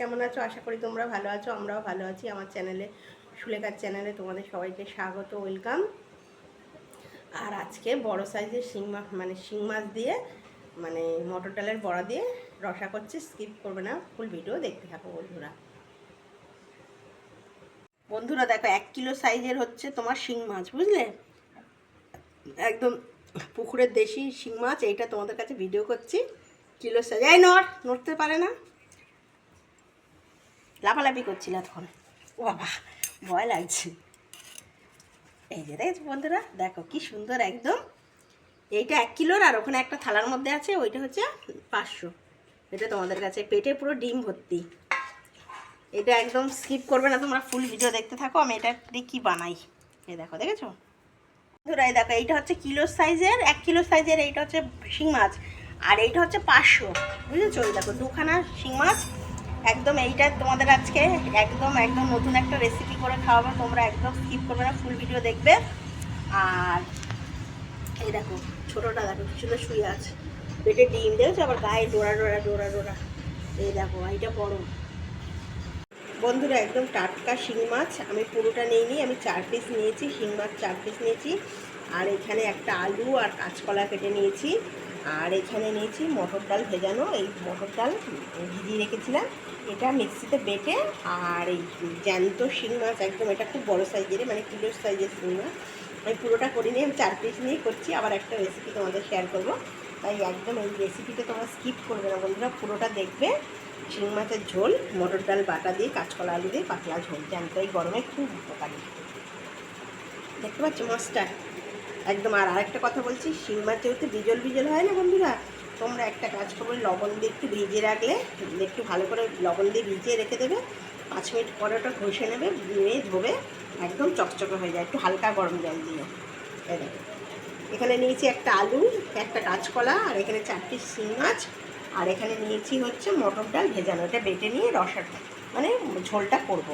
কেমন আছো? আশা করি তোমরা ভালো আছো, আমরাও ভালো আছি। আমার চ্যানেলে, সুলেখার চ্যানেলে তোমাদের সবাইকে স্বাগত, ওয়েলকাম। আর আজকে বড় সাইজের শিং মাছ মানে শিং মাছ দিয়ে মানে মটর ডালের বড়া দিয়ে রসা করছে। স্কিপ করবে না, ফুল ভিডিও দেখতে থাকো বন্ধুরা। বন্ধুরা, দেখো, এক কিলো সাইজের হচ্ছে তোমার শিং মাছ, বুঝলে? একদম পুকুরের দেশি শিং মাছ, এইটা তোমাদের কাছে ভিডিও করছি। কিলো সাইজ, এই নড়, নড়তে পারে না। লাফালাফি করছিল তখন। বাবা, ভয় লাগছে। এই যে দেখেছ বন্ধুরা, দেখো কি সুন্দর একদম। এইটা এক কিলোর আর ওখানে একটা থালার মধ্যে আছে, ওইটা হচ্ছে পাঁচশো। এটা তোমাদের কাছে, পেটে পুরো ডিম ভর্তি। এটা একদম স্কিপ করবে না, তোমরা ফুল ভিডিও দেখতে থাকো, আমি এটা দিয়ে কী বানাই। এই দেখো, দেখেছ? বন্ধুরা, এই দেখো, এইটা হচ্ছে কিলো সাইজের এক কিলো সাইজের এইটা হচ্ছে শিং মাছ। আর এইটা হচ্ছে পাঁচশো, বুঝেছ? এই দেখো, দুখানা শিং মাছ একদম এইটা তোমাদের আজকে একদম একদম নতুন একটা রেসিপি করে খাওয়াবো, তোমরা একদম স্কিপ করবে না ফুল ভিডিও দেখবে। আর এই দেখো, ছোটোটা দেখো কি সুন্দর শুয়ে আছে। পেটে ডিম, দেখেছ? আবার গায়ে ডোরা ডোরা ডোরা ডোরা। এই দেখো, এইটা বড়। বন্ধুরা, একদম টাটকা শিং মাছ, আমি পুরোটা নিইনি, আমি চার পিস নিয়েছি, শিং মাছ চার পিস নিয়েছি। আর এখানে একটা আলু আর কাঁচকলা কেটে নিয়েছি। আর এখানে নিয়েছি মটর ডাল ভেজানো। এই মটর ডাল ভিজিয়ে রেখেছিলাম। এটা মিক্সিতে বেটে আর এই জ্যান্ত শিং মাছ, একদম এটা খুব বড় সাইজের মানে কিলোর সাইজের শিং মাছ। আমি পুরোটা করিনি, আমি চার পিস নিয়েই করছি। আবার একটা রেসিপি তোমাদের শেয়ার করব। তাই একদম এই রেসিপিটা তোমরা স্কিপ করবে না বন্ধুরা, পুরোটা দেখবে। শিং মাছের ঝোল, মটর ডাল বাটা দিয়ে, কাঁচকলা আলু দিয়ে, পাতলা ঝোল। জ্যান্ত এই গরমে খুব উপকারী। দেখতে পাচ্ছ মাছটা? একদম, আর আরেকটা কথা বলছি শিং মাছ যেহেতু বিজল বিজল হয় না বন্ধুরা? তোমরা একটা কাজ করবে, লবণ দিয়ে একটু ভিজিয়ে রাখলে, একটু ভালো করে লবণ দিয়ে ভিজিয়ে রেখে দেবে, পাঁচ মিনিট পরে ওটা ঘষে নেবে, নিয়ে ধোবে, একদম চকচকে হয়ে যায়, একটু হালকা গরম জল দিয়ে। এখানে নিয়েছি একটা আলু, একটা কাঁচকলা, আর এখানে চারটি শিং মাছ, আর এখানে নিয়েছি হচ্ছে মটর ডাল ভেজানো, এটা বেটে নিয়ে রসাটা মানে ঝোলটা করব।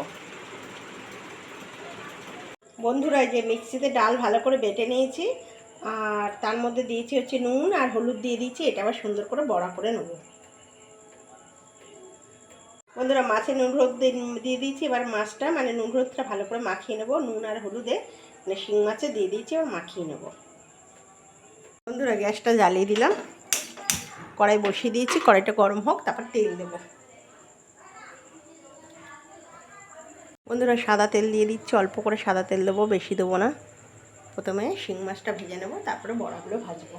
বন্ধুরা যে মিক্সিতে ডাল ভালো করে বেটে নিয়েছি, আর তার মধ্যে দিয়েছি হচ্ছে নুন আর হলুদ দিয়ে দিয়েছি, এটা আবার সুন্দর করে বড়া করে নেব। বন্ধুরা, মাছে নুন হলুদ দিয়ে- দিয়ে দিয়েছি, এবার মাছটা মানে নুন হলুদটা ভালো করে মাখিয়ে নেব, নুন আর হলুদে মানে শিং মাছে দিয়ে দিয়েছি, এবার মাখিয়ে নেব। বন্ধুরা, গ্যাসটা জ্বালিয়ে দিলাম, কড়াই বসিয়ে দিয়েছি, কড়াইটা গরম হোক, তারপর তেল দেবো। বন্ধুরা সাদা তেল দিয়ে দিচ্ছি, অল্প করে সাদা তেল দেবো, বেশি দেবো না। প্রথমে শিং মাছটা ভেজে নেব, তারপরে বড়াগুলো ভাজবো।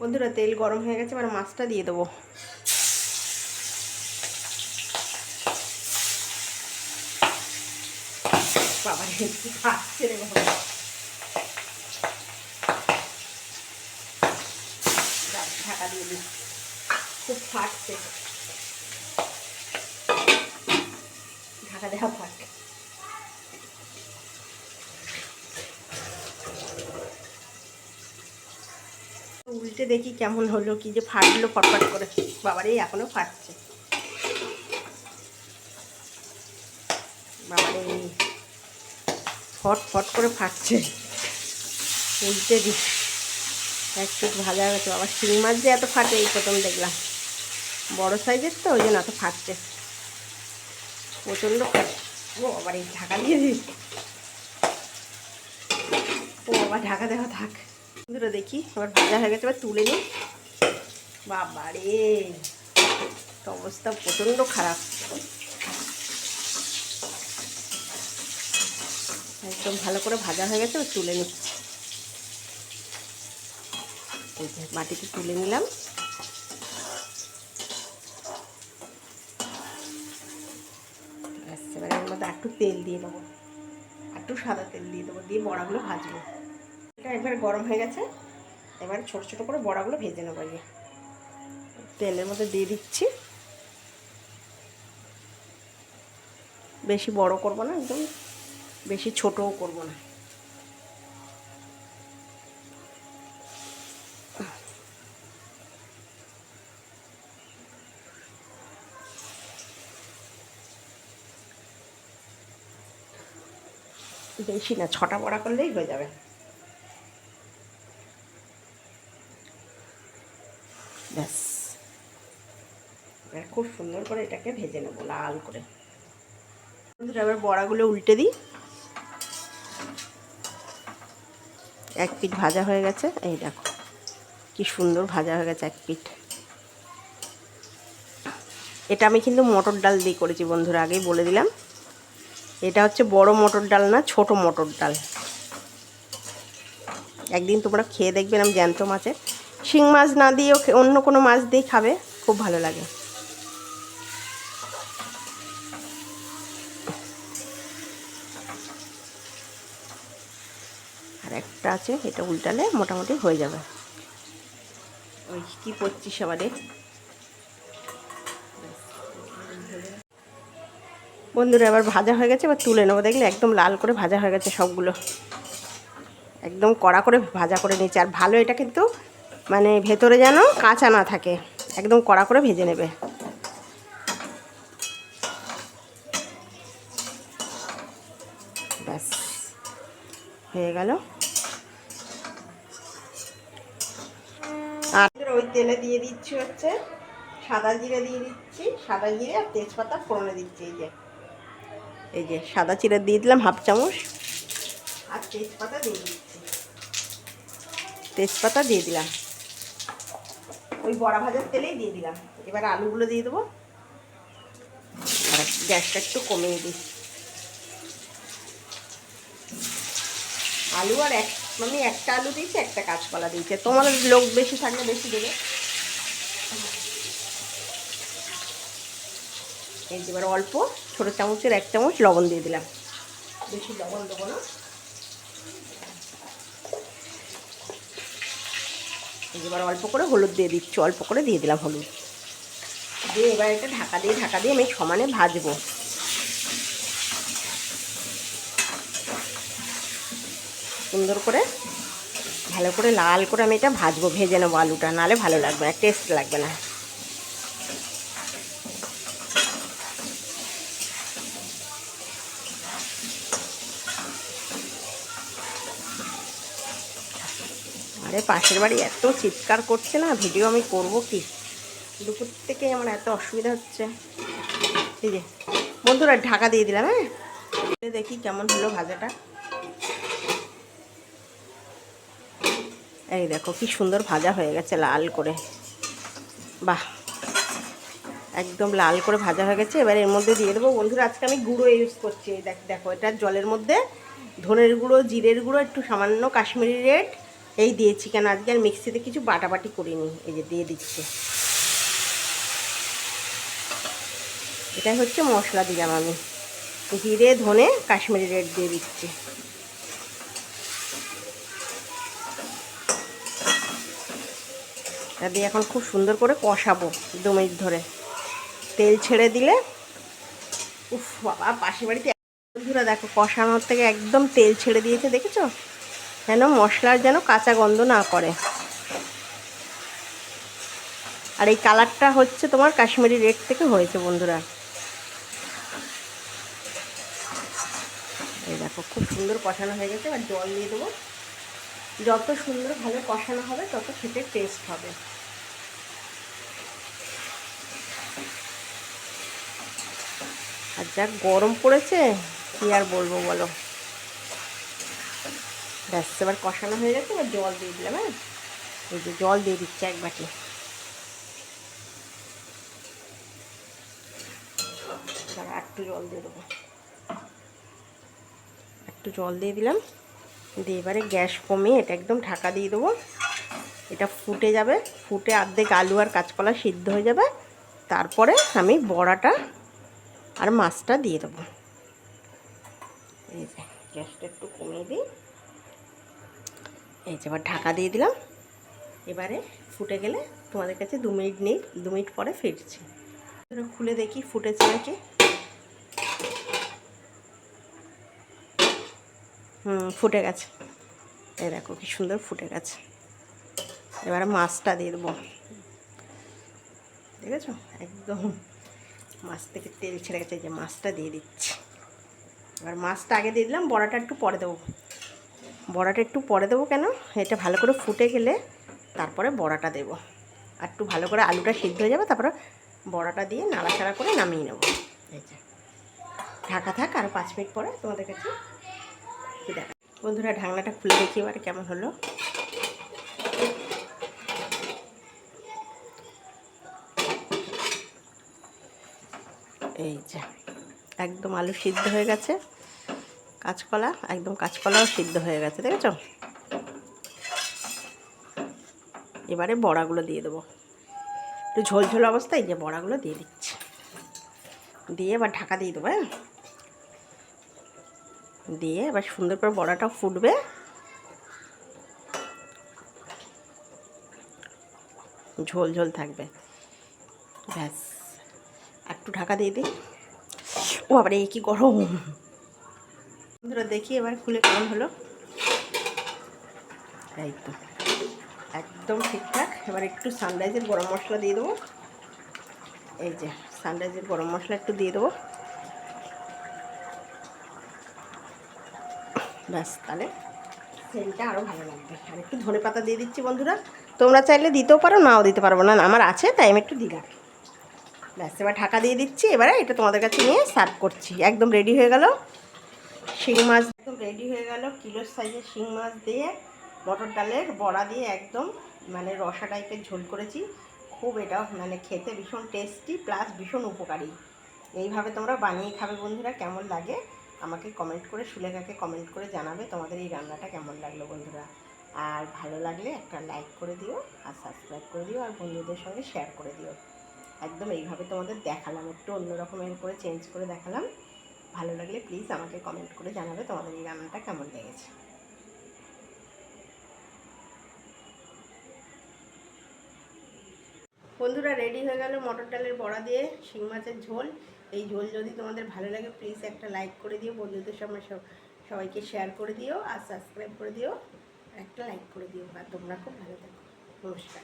বন্ধুরা তেল গরম হয়ে গেছে, এবার মাছটা দিয়ে দেবো। ঢাকা দিয়ে দিই খুব ফাটছে। ঢাকা দেওয়া ফাট উল্টে দেখি কেমন হলো, কি যে ফাটলো ফটফট করে। বাবারে, এখনও ফাটছে। বাবারে ফট ফট করে ফাটছে। উল্টে দি একটু ভাজা হয়ে গেছে বাবা, শিং মাছ যে এত ফাটে, এই প্রথম দেখলাম। বড় সাইজের তো, ওই জন্য এত ফাটছে। প্রচণ্ড ও, আবার এই ঢাকা দিয়ে দিস। ও, আবার ঢাকা দেওয়া থাক। বন্ধুরা, দেখি, আবার ভাজা হয়ে গেছে, এবার তুলে নিই। বাবা রে অবস্থা প্রচণ্ড খারাপ। একদম ভালো করে ভাজা হয়ে গেছে তুলে নিচ্ছি মাটিতে তুলে নিলাম ব্যাস, এবারে এর মধ্যে একটু তেল দিয়ে দেবো। একটু সাদা তেল দিয়ে দেবো, দিয়ে বড়াগুলো ভাজবো। এটা একবার গরম হয়ে গেছে, এবার ছোটো ছোটো করে বড়াগুলো ভেজে নেব আগে। তেলের মধ্যে দিয়ে দিচ্ছি। বেশি বড় করব না, একদম বেশি ছোটও করব না। বেশি না, ছটা বড়া করলেই হয়ে যাবে। ব্যাস। খুব সুন্দর করে এটাকে ভেজে নেব, লাল করে। বন্ধুরা, এবার বড়াগুলো উল্টে দিই। এক পিঠ ভাজা হয়ে গেছে, এই দেখো, কি সুন্দর ভাজা হয়ে গেছে এক পিঠ। এটা আমি কিন্তু মটর ডাল দিয়ে করেছি বন্ধুরা, আগেই বলে দিলাম। এটা হচ্ছে বড় মটর ডাল না, ছোট মটর ডাল। একদিন তোমরা খেয়ে দেখবে আমি জ্যান্ত মাছের। শিং মাছ না দিয়েও অন্য কোনো মাছ দিয়ে খাবে, খুব ভালো লাগে। আর একটা আছে, এটা উল্টালে মোটামুটি হয়ে যাবে। ওই কী করছিস আবারে বন্ধুরা, এবার ভাজা হয়ে গেছে, এবার তুলে নেব। দেখলে একদম লাল করে ভাজা হয়ে গেছে সবগুলো। একদম কড়া করে ভাজা করে নিয়েছে। আর ভালো এটা কিন্তু মানে ভেতরে যেন কাঁচা না থাকে, একদম কড়া করে ভেজে নেবে। ব্যাস, হয়ে গেল। আর ওই তেলে দিয়ে দিচ্ছি হচ্ছে সাদা জিরে দিয়ে দিচ্ছি, সাদা জিরে আর তেজপাতা ফোড়নে দিচ্ছি, এই যে। এই যে সাদা চিড়ে দিয়ে দিলাম, হাফ চামচ। আর তেজপাতা দিয়ে দিচ্ছি। তেজপাতা দিয়ে দিলাম। ওই বড়া ভাজার তেলেই দিয়ে দিলাম। এবার আলুগুলো দিয়ে দেবো। আর গ্যাসটা একটু কমিয়ে দিই। আলু আর এক আমি একটা আলু দিয়েছি, একটা কাঁচকলা দিয়েছি। তোমার লোক বেশি থাকলে বেশি দেবে। এই এবার অল্প ছোটো চামচের এক চামচ লবণ দিয়ে দিলাম। বেশি লবণ দেবো না। এবার অল্প করে হলুদ দিয়ে দিচ্ছি অল্প করে দিয়ে দিলাম হলুদ। দিয়ে এবার এটা ঢাকা দিয়ে ঢাকা দিয়ে আমি সমানে ভাজবো। সুন্দর করে ভালো করে লাল করে আমি এটা ভাজবো ভেজে নেব আলুটা নালে ভালো লাগবে না টেস্ট লাগবে না। আরে পাশের বাড়ি এত চিৎকার করছে না, ভিডিও আমি করব কি? দুপুর থেকে আমার এত অসুবিধা হচ্ছে। এই যে, বন্ধুরা, ঢাকা দিয়ে দিলাম হ্যাঁ? দেখি কেমন হলো ভাজাটা। এই দেখো, কি সুন্দর ভাজা হয়ে গেছে লাল করে। বাহ! একদম লাল করে ভাজা হয়ে গেছে। এবার এর মধ্যে দিয়ে দেবো। বন্ধুরা, আজকে আমি গুঁড়ো ইউজ করছি। দেখ, দেখো, এটা জলের মধ্যে ধনের গুঁড়ো, জিরের গুঁড়ো, একটু সামান্য কাশ্মীরি রেড এই দিয়েছি কেন? আজকে আর মিক্সিতে কিছু বাটাবাটি করিনি। এই যে দিয়ে দিচ্ছি। এটাই হচ্ছে মশলা দিলাম আমি। জিরে, ধনে, কাশ্মীরি রেড দিয়ে দিচ্ছি। এটা দিয়ে এখন খুব সুন্দর করে কষাবো দু মিনিট ধরে। তেল ছেড়ে দিলে, উফ বাবা, পাশের বাড়িতে বন্ধুরা দেখো, কষানোর থেকে একদম তেল ছেড়ে দিয়েছে, দেখেছ? যেন মশলার যেন কাঁচা গন্ধ না করে। আর এই কালারটা হচ্ছে তোমার কাশ্মীরি রেড থেকে হয়েছে বন্ধুরা। এই দেখো, খুব সুন্দর কষানো হয়ে গেছে আর জল দিয়ে দেবো। যত সুন্দর ভাবে কষানো হবে, তত খেতে টেস্ট হবে। আর যা গরম পড়েছে, কি আর বলব বলো? ব্যাস, এবার কষানো হয়ে গেছে, এবার জল দিয়ে দিলাম হ্যাঁ? এই যে জল দিয়ে দিচ্ছে এক বাটি। একটু জল দিয়ে দেবো। একটু জল দিয়ে দিলাম। দিয়ে এবারে গ্যাস কমিয়ে এটা একদম ঢাকা দিয়ে দেবো। এটা ফুটে যাবে, ফুটে অর্ধেক আলু আর কাঁচকলা সিদ্ধ হয়ে যাবে। তারপরে আমি বড়াটা আর মাছটা দিয়ে দেবো। এই যে, গ্যাসটা একটু কমিয়ে দিই। এই যে এবার ঢাকা দিয়ে দিলাম। এবারে ফুটে গেলে তোমাদের কাছে দু মিনিট নেই, দু মিনিট পরে ফিরছি। খুলে দেখি ফুটেছে নাকি। হুম, ফুটে গেছে। এই দেখো কি সুন্দর ফুটে গেছে। এবারে মাছটা দিয়ে দেবো। দেখেছ? একদম মাছ থেকে তেল ছেড়ে গেছে যে মাছটা দিয়ে দিচ্ছি। এবার মাছটা আগে দিয়ে দিলাম, বড়াটা একটু পরে দেবো। বড়াটা একটু পরে দেবো কেন? এটা ভালো করে ফুটে গেলে তারপরে বড়াটা দেবো। আর একটু ভালো করে আলুটা সিদ্ধ হয়ে যাবে, তারপরে বড়াটা দিয়ে নাড়াচাড়া করে নামিয়ে নেব। এই যে। ঢাকা থাক আর পাঁচ মিনিট পরে তোমাদের কাছে দেখা বন্ধুরা, ঢাকনাটা খুলে দেখি এবার কেমন হলো। এই যে। একদম আলু সিদ্ধ হয়ে গেছে। কাঁচকলা, একদম কাঁচকলাও সিদ্ধ হয়ে গেছে, দেখেছ? এবারে বড়াগুলো দিয়ে দেবো। একটু ঝোল ঝোল অবস্থায় যে বড়াগুলো দিয়ে দিচ্ছি। দিয়ে এবার ঢাকা দিয়ে দেবো হ্যাঁ? দিয়ে এবার সুন্দর করে বড়াটা ফুটবে। ঝোল ঝোল থাকবে। ব্যাস। একটু ঢাকা দিয়ে দিই। ও, আবার এই কি গরম! বন্ধুরা দেখি, এবার খুলে কেমন হলো। এই তো, একদম ঠিকঠাক। এবার একটু সানরাইজের গরম মশলা দিয়ে দেবো। এই যে সানরাইজের গরম মশলা একটু দিয়ে দেবো। ব্যাস, তাহলে সেন্টটা আরও ভালো লাগবে। আর একটু ধনে পাতা দিয়ে দিচ্ছি বন্ধুরা। তোমরা চাইলে দিতেও পারো, নাও দিতে পারব না। আমার আছে, তাই আমি একটু দিলাম। ব্যাস, এবার ঢাকা দিয়ে দিচ্ছি। এবারে এটা তোমাদের কাছে নিয়ে সার্ভ করছি। একদম রেডি হয়ে গেল। শিং মাছ একদম রেডি হয়ে গেল। কিলোর সাইজের শিং মাছ দিয়ে, মটর ডালের বড়া দিয়ে একদম মানে রসা টাইপের ঝোল করেছি। খুব এটা মানে খেতে ভীষণ টেস্টি প্লাস ভীষণ উপকারী। এইভাবে তোমরা বানিয়ে খাবে বন্ধুরা, কেমন লাগে আমাকে কমেন্ট করে, সুলেখাকে কমেন্ট করে জানাবে তোমাদের এই রান্নাটা কেমন লাগল বন্ধুরা। আর ভালো লাগলে একটা লাইক করে দিও, আর সাবস্ক্রাইব করে দিও, আর বন্ধুদের সঙ্গে শেয়ার করে দিও। একদম এইভাবে তোমাদের দেখালাম, একটু অন্যরকমের করে চেঞ্জ করে দেখালাম। ভালো লাগলে প্লিজ আমাকে কমেন্ট করে জানাবে তোমাদের এই রান্নাটা কেমন লেগেছে। বন্ধুরা রেডি হয়ে গেল মটর ডালের বড়া দিয়ে শিং মাছের ঝোল। এই ঝোল যদি তোমাদের ভালো লাগে প্লিজ একটা লাইক করে দিও, বন্ধুদের সব- সবাইকে শেয়ার করে দিও আর সাবস্ক্রাইব করে দিও, একটা লাইক করে দিও, আর তোমরা খুব ভালো থাকো। নমস্কার।